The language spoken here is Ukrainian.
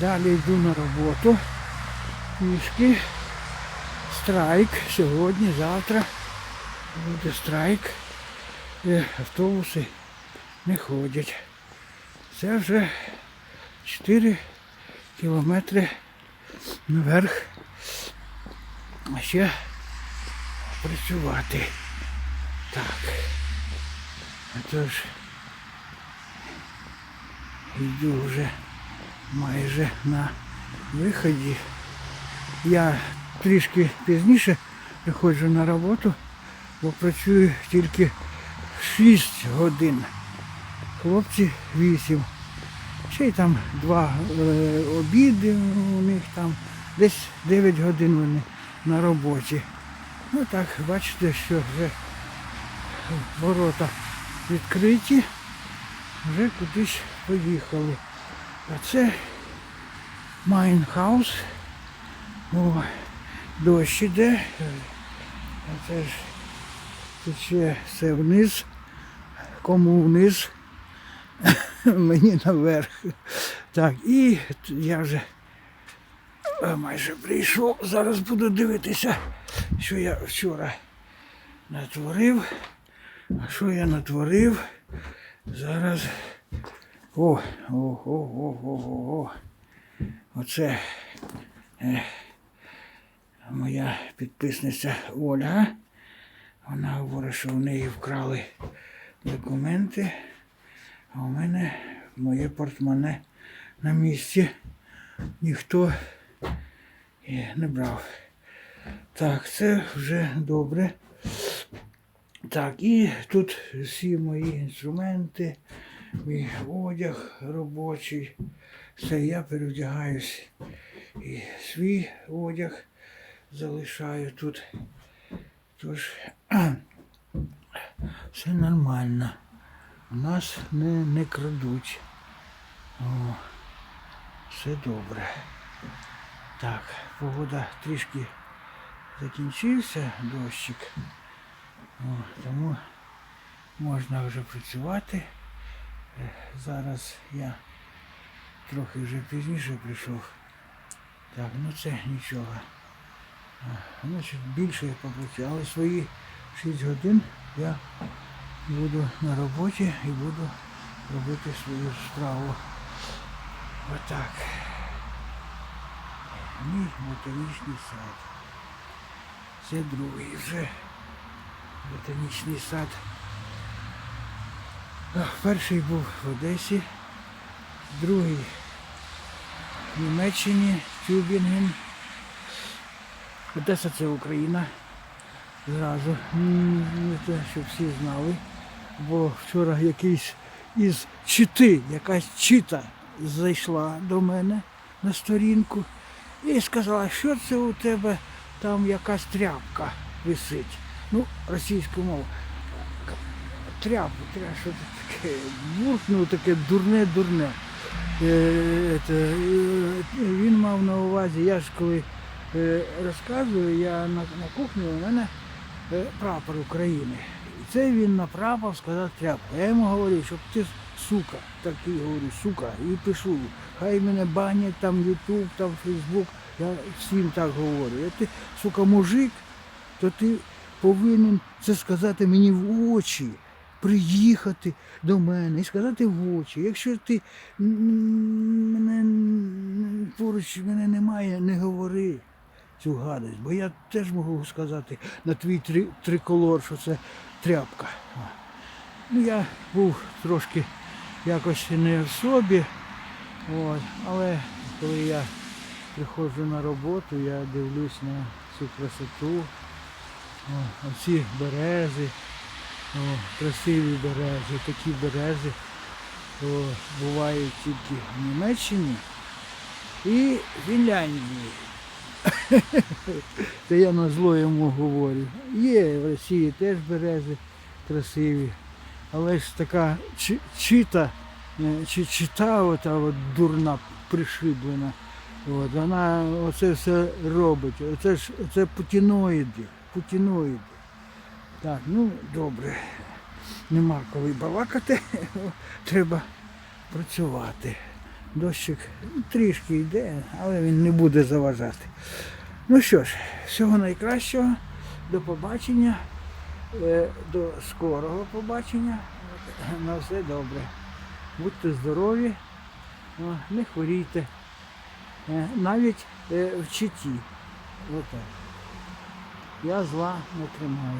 Далі йду на роботу. Пішки. Страйк сьогодні, завтра буде страйк. І автобуси не ходять. Це вже 4 кілометри наверх. А ще працювати. Так. А то ж йду вже майже на виході. Я трішки пізніше приходжу на роботу, бо працюю тільки 6 годин. Хлопці 8. Ще й там два е, обіди у них там. Десь 9 годин вони на роботі. Ну так, бачите, що вже ворота відкриті, вже кудись поїхали. А це Майнхаус. О, дощ іде. Це ж тече все вниз. Кому вниз? Мені наверх. Так, і я вже е, майже прийшов. Зараз буду дивитися, що я вчора натворив. А що я натворив? Зараз. О, о, о, о, о, о. Оце е, моя підписниця Ольга. Вона говорить, що в неї вкрали документи, а у мене моє портмоне на місці. Ніхто не брав. Так, це вже добре. Так, і тут всі мої інструменти, мій одяг робочий. Все, я перевдягаюсь. І свій одяг залишаю тут. Тож все нормально. У нас не, не крадуть. О, все добре. Так, погода трішки закінчився, дощик. О, тому можна вже працювати. Зараз я трохи вже пізніше прийшов. Так, ну це нічого. Значить, більше я попрацюю, але свої 6 годин я буду на роботі і буду робити свою справу. Отак. Мій ботанічний сад. Це другий вже ботанічний сад. Перший був в Одесі, другий в Німеччині, Тюбінген. Одеса це Україна. Зразу. Не те, щоб всі знали. Бо вчора якийсь із чити, якась чита зайшла до мене на сторінку і сказала, що це у тебе там якась тряпка висить. Ну, російською мовою. Тряпку, тряпку, що це таке? Буркнув таке дурне-дурне. Е, е, він мав на увазі, я ж коли е, розказую, я на, на кухні у мене е, прапор України. І це він направив сказав тряпку. Я йому говорю, щоб ти сука, такий говорю, сука, і пишу. Хай мене банять там Ютуб, там Фейсбук. Я всім так говорю. Як ти, сука, мужик, то ти повинен це сказати мені в очі. Приїхати до мене і сказати в очі. Якщо ти мене поруч мене немає, не говори цю гадость, бо я теж можу сказати на твій три, триколор, що це тряпка. Ну, я був трошки якось не в собі, от, але коли я приходжу на роботу, я дивлюсь на цю красоту, о, оці берези, о, красиві берези, такі берези о, бувають тільки в Німеччині і в Фінляндії. Це я на зло йому говорю. Є в Росії теж берези красиві. Але ж така чи- чита, е, чи чита ота от дурна пришиблена. От, вона оце все робить. Оце ж це путіноїди. Путіноїди. Так, ну добре. Нема коли балакати. Треба працювати. Дощик трішки йде, але він не буде заважати. Ну що ж, всього найкращого. До побачення. Е, До скорого побачення. На все добре. Будьте здорові, не хворійте. Е, Навіть е, в читі. Я зла не тримаю.